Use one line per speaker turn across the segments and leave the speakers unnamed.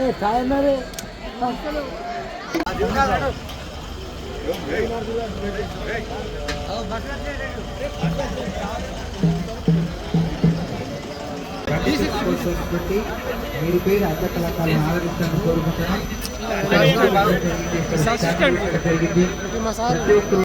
काय ना रे
పెట్టి మీరు పేరు అర్థ కళాకారులను ఆలోచించాలని కోరుకుంటున్నాం జరిగింది ప్రతి ఒక్కరు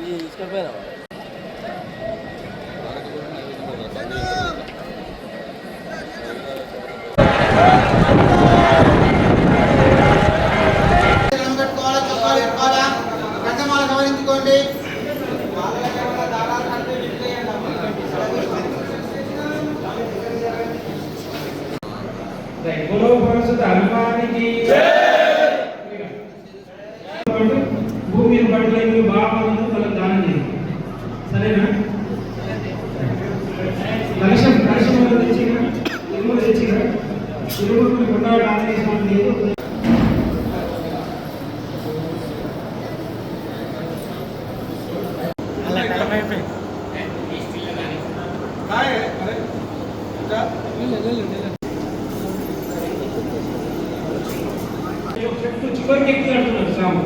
你欠费了吗 చివరికి ఎక్కి అంటున్నారు సాము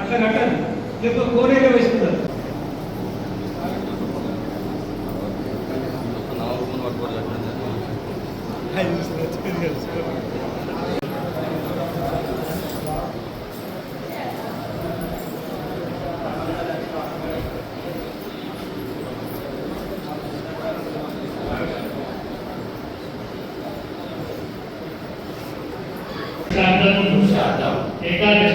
అట్లా కట్టాలి లేకపోతే కోరేగా
వేసుకుంటారు
Esta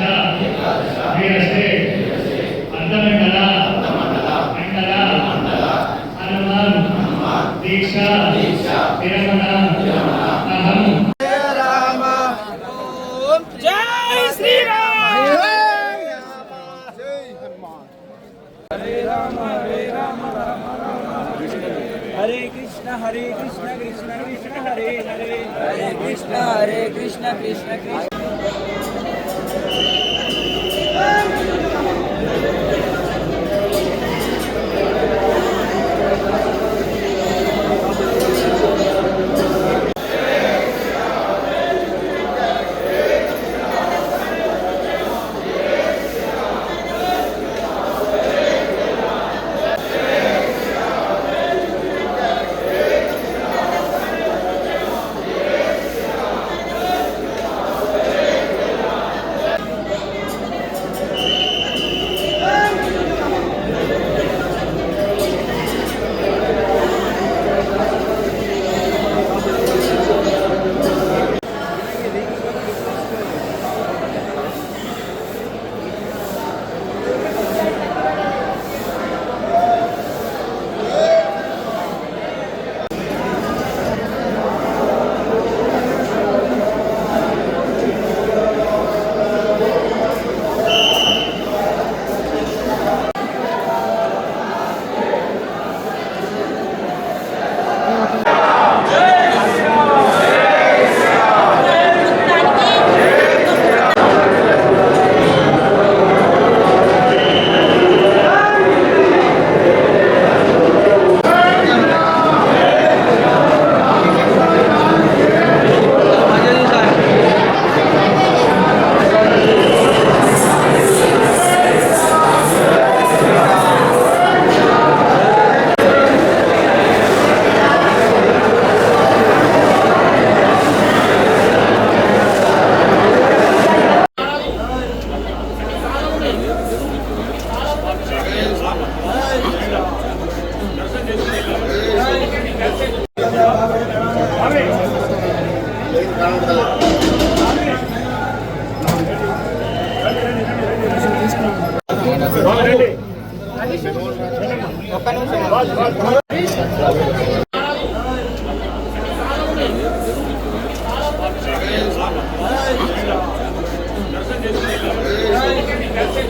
జై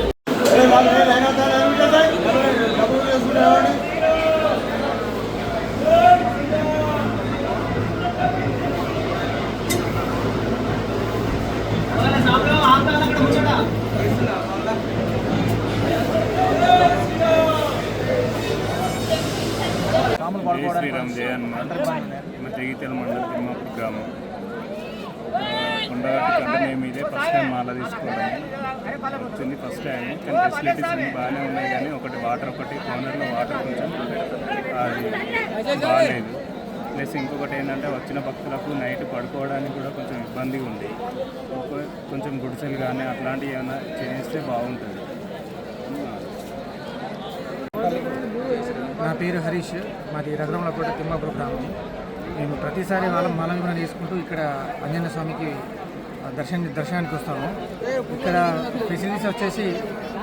శ్రీరామ్ జయ హనుమాన్. మా జగిత్యాల మండలం తిమ్మాపూర్ గ్రామం. కొండగట్టు మీదే ఫస్ట్ టైం మాల తీసుకోవడం వచ్చింది ఫస్ట్ టైం కానీ ఫెసిలిటీస్ అన్నీ బాగానే ఉన్నాయి కానీ ఒకటి వాటర్ ఒకటి కార్నర్లో వాటర్ కొంచెం అది బాగాలేదు. ప్లస్ ఇంకొకటి ఏంటంటే వచ్చిన భక్తులకు నైట్ పడుకోవడానికి కూడా కొంచెం ఇబ్బందిగా ఉంది. ఒక- కొంచెం గుడిసెలు కానీ అట్లాంటివి ఏమైనా చేస్తే బాగుంటుంది.
నా పేరు హరీష్. మాది రఘురామలకోట తిమ్మాపురం గ్రామం. మేము ప్రతిసారి వాళ్ళ మలం తీసుకుంటూ ఇక్కడ అంజన్న స్వామికి దర్శన దర్శనానికి వస్తాము. ఇక్కడ ఫెసిలిటీస్ వచ్చేసి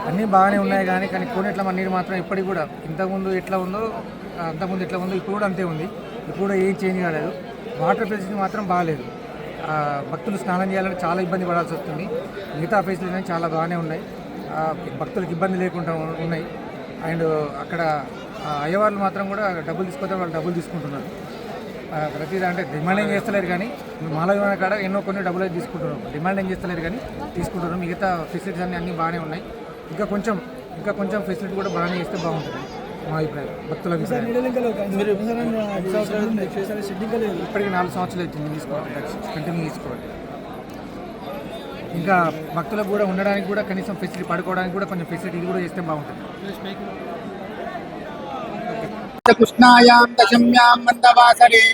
అన్నీ బాగానే ఉన్నాయి కానీ కానీ కోనేట్ల నీరు మాత్రం ఇప్పటికి కూడా ఇంతకుముందు ఎట్లా ఉందో అంతకుముందు ఎట్లా ఉందో ఇప్పుడు కూడా అంతే ఉంది. ఇప్పుడు కూడా ఏం చేంజ్ కాలేదు. వాటర్ ఫెసిలిటీ మాత్రం బాగాలేదు. ఆ, భక్తులు స్నానం చేయాలంటే చాలా ఇబ్బంది పడాల్సి వస్తుంది. మిగతా ఫెసిలిటీస్ చాలా బాగానే ఉన్నాయి. భక్తులకు ఇబ్బంది లేకుండా ఉన్నాయి. అండ్ అక్కడ అయ్యవాళ్ళు మాత్రం కూడా డబ్బులు తీసుకుంటే వాళ్ళు డబ్బులు తీసుకుంటున్నారు. ప్రతి అంటే డిమాండింగ్ చేస్తలేరు కానీ మాల విమాన కాడ ఎన్నో కొన్ని డబ్బులు అయితే తీసుకుంటున్నారు. డిమాండింగ్ చేస్తలేరు కానీ తీసుకుంటున్నారు. మిగతా ఫెసిలిటీస్ అన్నీ అన్నీ బాగానే ఉన్నాయి. ఇంకా కొంచెం ఇంకా కొంచెం ఫెసిలిటీ కూడా బాగానే ఇస్తే బాగుంటుంది. మా అభిప్రాయం. భక్తుల అభిప్రాయం. ఇప్పటికి నాలుగు సంవత్సరాలు అవుతుంది తీసుకోవాలి. కంటిన్యూ తీసుకోవాలి. ఇంకా భక్తులకు కూడా ఉండడానికి కూడా కనీసం ఫెసిలిటీ పడుకోవడానికి కూడా కొంచెం ఫెసిలిటీ కూడా చేస్తే బాగుంటుంది.
కృష్ణాయాం దశమ్యాం మందవాసరే.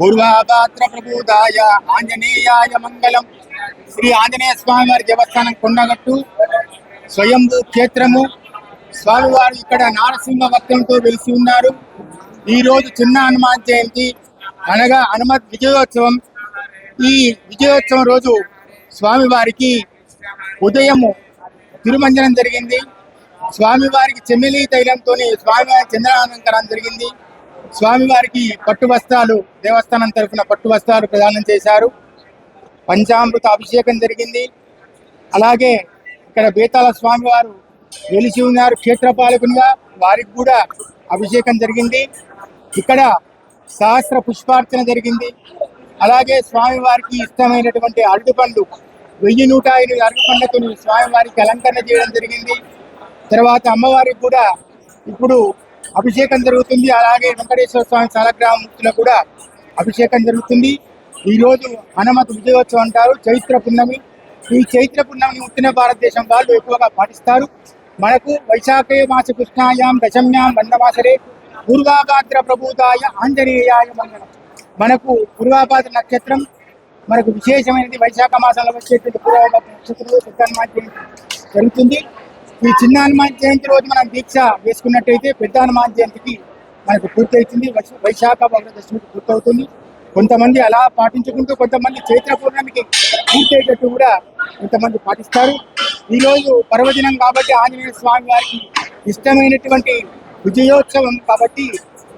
పూర్వాభాద్ర ప్రభుదాయ ఆంజనేయాయ మంగళం. శ్రీ ఆంజనేయ స్వామి వారి దేవస్థానం కొండగట్టు. స్వయంభూ క్షేత్రము. స్వామివారు ఇక్కడ నారసింహ భక్తులతో వెలిసి ఉన్నారు. ఈ రోజు చిన్న హనుమాన్ జయంతి. అనగా హనుమత్ విజయోత్సవం. ఈ విజయోత్సవం రోజు స్వామివారికి ఉదయము తిరుమంజనం జరిగింది. స్వామివారికి చెమ్మిలి తైలంతో స్వామివారి చంద్రాలంకరణ జరిగింది. స్వామివారికి పట్టు వస్త్రాలు దేవస్థానం తరఫున పట్టు వస్త్రాలు ప్రదానం చేశారు. పంచామృత అభిషేకం జరిగింది. అలాగే ఇక్కడ బేతాల స్వామివారు వెలిసి ఉన్నారు క్షేత్రపాలకునిగా. వారికి కూడా అభిషేకం జరిగింది. ఇక్కడ సహస్ర పుష్పార్చన జరిగింది. అలాగే స్వామివారికి ఇష్టమైనటువంటి అరటిపండు వెయ్యి నూట ఎనిమిది అరటిపండ్లతో స్వామివారికి అలంకరణ చేయడం జరిగింది. తర్వాత అమ్మవారికి కూడా ఇప్పుడు అభిషేకం జరుగుతుంది. అలాగే వెంకటేశ్వర స్వామి సాలగ్రామూర్తిలో కూడా అభిషేకం జరుగుతుంది. ఈ రోజు హనుమత్ విజయోత్సవం అంటారు. చైత్ర పున్నమి. ఈ చైత్ర పున్నమిని ఉత్తర భారతదేశం వాళ్ళు ఎక్కువగా పాటిస్తారు. మనకు వైశాఖే మాస కృష్ణాయాం దశమ్యాం వందమాసరే పూర్వాభాద్ర ప్రభుతాయ ఆంజనేయాయ మంగళం మనకు పూర్వాభాద్ర నక్షత్రం. మనకు విశేషమైనది వైశాఖ మాసంలో వచ్చేటువంటి పూర్వాభాద్ర నక్షత్రంలో జరుగుతుంది. ఈ చిన్న హనుమాన్ జయంతి రోజు మనం దీక్ష వేసుకున్నట్టయితే పెద్ద హనుమాన్ జయంతికి మనకు పూర్తి వైశాఖ బహుళ పూర్తవుతుంది. కొంతమంది అలా పాటించుకుంటూ కొంతమంది చైత్ర పూర్ణమికి పూర్తి అయ్యేటట్టు కూడా కొంతమంది పాటిస్తారు. ఈ రోజు పర్వదినం కాబట్టి ఆంజనేయ స్వామి వారికి ఇష్టమైనటువంటి విజయోత్సవం కాబట్టి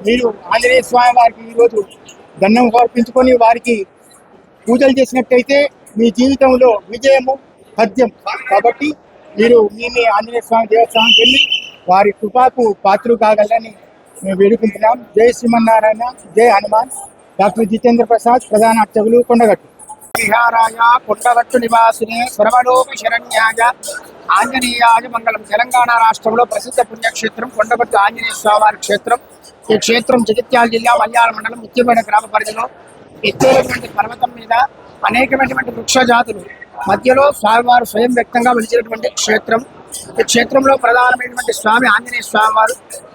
మీరు ఆంజనేయ స్వామి వారికి ఈరోజు దండం సమర్పించుకొని వారికి పూజలు చేసినట్టయితే మీ జీవితంలో విజయము పద్యం కాబట్టి మీరు మీ మీ ఆంజనేయ స్వామి దేవస్థానానికి వెళ్ళి వారి కృపాకు పాత్ర కాగలని మేము వేడుకుంటున్నాం. జై శ్రీమన్నారాయణ జై హనుమాన్. డాక్టర్ జితేంద్ర ప్రసాద్ ప్రధాన అర్చకులు కొండగట్టు. విహారాయ కొండగట్టు నివాసిని సర్వలోక శరణ్యాయ ఆంజనేయాయ మంగళం. తెలంగాణ రాష్ట్రంలో ప్రసిద్ధ పుణ్యక్షేత్రం కొండగట్టు ఆంజనేయ స్వామివారి క్షేత్రం. ఈ క్షేత్రం జగిత్యాల జిల్లా మల్యాల మండలం ముఖ్యమైన గ్రామ పరిధిలో. ఎత్తైనటువంటి పర్వతం మీద అనేకమైనటువంటి వృక్ష జాతులు మధ్యలో స్వామివారు స్వయం వ్యక్తంగా వెలిచినటువంటి క్షేత్రం. ఈ క్షేత్రంలో ప్రధానమైనటువంటి స్వామి ఆంజనేయ స్వామివారు.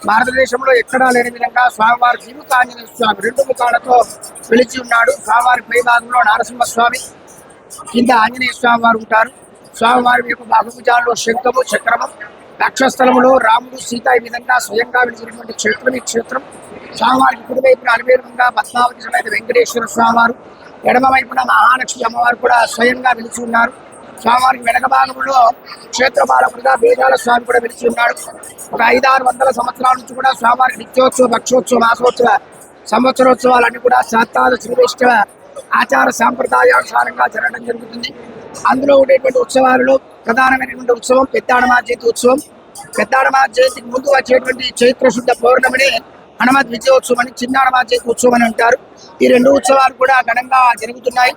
భారతదేశంలో ఎక్కడా లేని విధంగా స్వామివారు జీవిత ఆంజనేయ స్వామి రెండు ముఖాలతో పిలిచి ఉన్నాడు. స్వామివారి పై భాగంలో నారసింహ స్వామి కింద ఆంజనేయ స్వామి వారు ఉంటారు. స్వామివారి యొక్క బాహుభుజాల్లో శంఖము చక్రము లక్షస్థలములో రాముడు సీత ఈ విధంగా స్వయంగా వెలిచినటువంటి క్షేత్రం. ఈ క్షేత్రం స్వామివారికి కుడివైపున అలివేలుగా పద్మావతి సమేత వెంకటేశ్వర స్వామివారు.
ఎడమ వైపున మహాలక్ష్మి అమ్మవారు కూడా స్వయంగా నిలిచి ఉన్నారు. స్వామివారికి వెనక భాగంలో క్షేత్ర వేదాల స్వామి కూడా వెలిచి ఉన్నాడు ఒక ఐదారు వందల సంవత్సరాల నుంచి కూడా స్వామివారికి నిత్యోత్సవ భక్షోత్సవ మాసోత్సవ సంవత్సరోత్సవాలన్నీ కూడా శాతాల శ్రీవైష్ణవ ఆచార సాంప్రదాయానుసారంగా జరగడం జరుగుతుంది. అందులో ఉండేటువంటి ఉత్సవాలలో ప్రధానమైనటువంటి ఉత్సవం పెద్దాడమా జయంతి ఉత్సవం. పెద్దాడమా జయంతికి ముందు వచ్చేటువంటి చైత్ర శుద్ధ పౌర్ణమిని హనుమత్ విజయోత్సవం అని చిన్న హనుమత్ ఉత్సవం అని అంటారు. ఈ రెండు ఉత్సవాలు కూడా ఘనంగా జరుగుతున్నాయి.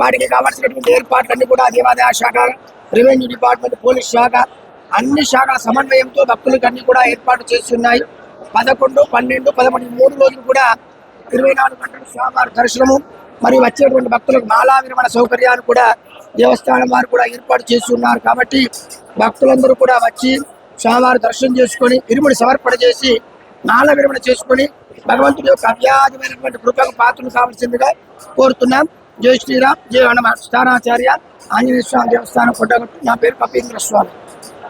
వాటికి కావాల్సినటువంటి ఏర్పాట్లన్నీ కూడా దేవాదాయ శాఖ రెవెన్యూ డిపార్ట్మెంట్ పోలీస్ శాఖ అన్ని శాఖల సమన్వయంతో భక్తులకు అన్ని కూడా ఏర్పాటు చేస్తున్నాయి. పదకొండు పన్నెండు పదమూడు మూడు రోజులు కూడా ఇరవై నాలుగు గంటలు స్వామివారి దర్శనము మరియు వచ్చేటువంటి భక్తులకు మాలా విరమణ సౌకర్యాలు కూడా దేవస్థానం వారు కూడా ఏర్పాటు చేస్తున్నారు. కాబట్టి భక్తులందరూ కూడా వచ్చి స్వామివారి దర్శనం చేసుకొని ఇరుముడి సమర్పణ చేసి మాల విరమణ చేసుకొని భగవంతుడి యొక్క అవ్యాధమైనటువంటి కృపకు పాత్రలు కావాల్సిందిగా కోరుతున్నాం. జై శ్రీరామ్ జై హనుమ. స్థానాచార్య ఆంజనేయ స్వామి దేవస్థానం కొట్టగొట్టు. నా పేరు కపీంద్ర స్వామి.